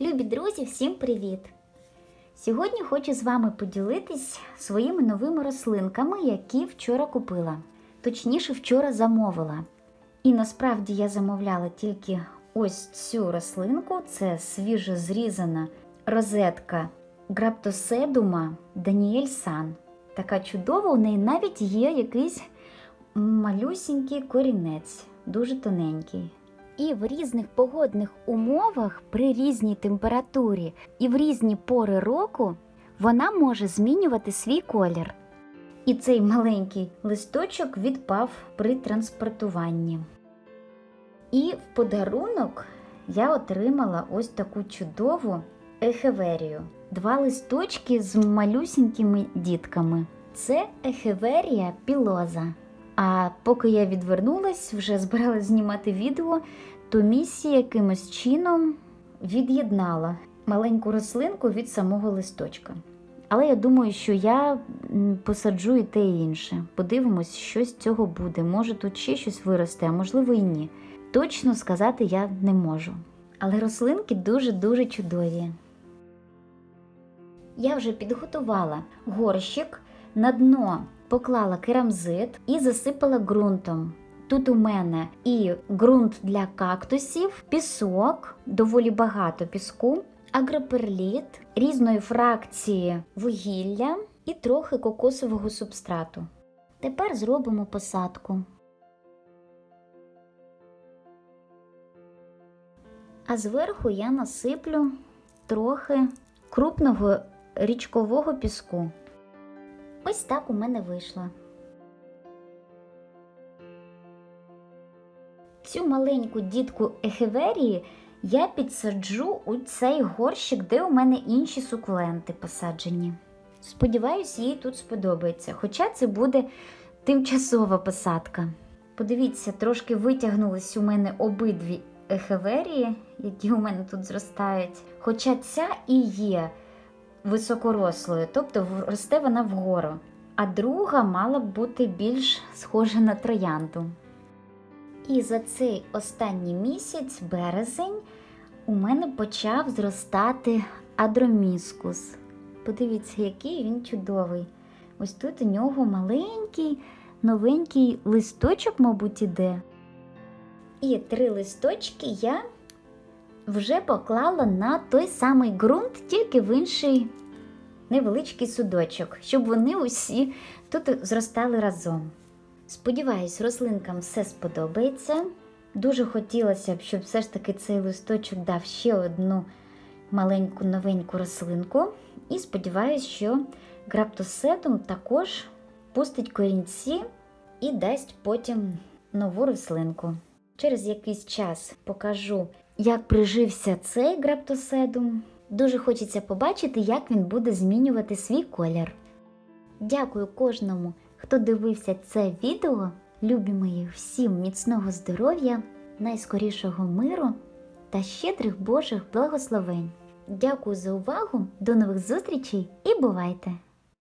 Любі друзі, всім привіт! Сьогодні хочу з вами поділитись своїми новими рослинками, які вчора купила. Точніше, вчора замовила. І насправді я замовляла тільки ось цю рослинку це свіжо зрізана розетка граптоседума Даніель Сан. Така чудова, у неї навіть є якийсь малюсінький корінець, дуже тоненький. І в різних погодних умовах, при різній температурі і в різні пори року вона може змінювати свій колір. І цей маленький листочок відпав при транспортуванні. І в подарунок я отримала ось таку чудову ехеверію. Два листочки з малюсінькими дітками. Це ехеверія пілоза. А поки я відвернулась, вже збиралась знімати відео, то місія якимось чином від'єднала маленьку рослинку від самого листочка. Але я думаю, що я посаджу і те і інше. Подивимось, що з цього буде. Може тут ще щось виросте, а можливо і ні. Точно сказати я не можу. Але рослинки дуже-дуже чудові. Я вже підготувала горщик, на дно поклала керамзит і засипала ґрунтом. Тут у мене і ґрунт для кактусів, пісок, доволі багато піску, агроперліт, різної фракції вугілля і трохи кокосового субстрату. Тепер зробимо посадку. А зверху я насиплю трохи крупного річкового піску. Ось так у мене вийшло. Цю маленьку дітку ехеверії я підсаджу у цей горщик, де у мене інші сукуленти посаджені. Сподіваюсь, їй тут сподобається, хоча це буде тимчасова посадка. Подивіться, трошки витягнулись у мене обидві ехеверії, які у мене тут зростають. Хоча ця і є високорослою, тобто росте вона вгору. А друга мала б бути більш схожа на троянду. І за цей останній місяць, березень, у мене почав зростати адроміскус. Подивіться, який він чудовий. Ось тут у нього маленький, новенький листочок, мабуть, іде. І три листочки я вже поклала на той самий ґрунт, тільки в інший невеличкий судочок, щоб вони усі тут зростали разом. Сподіваюсь, рослинкам все сподобається. Дуже хотілося б, щоб все ж таки цей листочок дав ще одну маленьку новеньку рослинку. І сподіваюсь, що граптоседум також пустить корінці і дасть потім нову рослинку. Через якийсь час покажу, як прижився цей граптоседум. Дуже хочеться побачити, як він буде змінювати свій колір. Дякую кожному, хто дивився це відео. Любі мої, всім міцного здоров'я, найскорішого миру та щедрих Божих благословень. Дякую за увагу, до нових зустрічей і бувайте!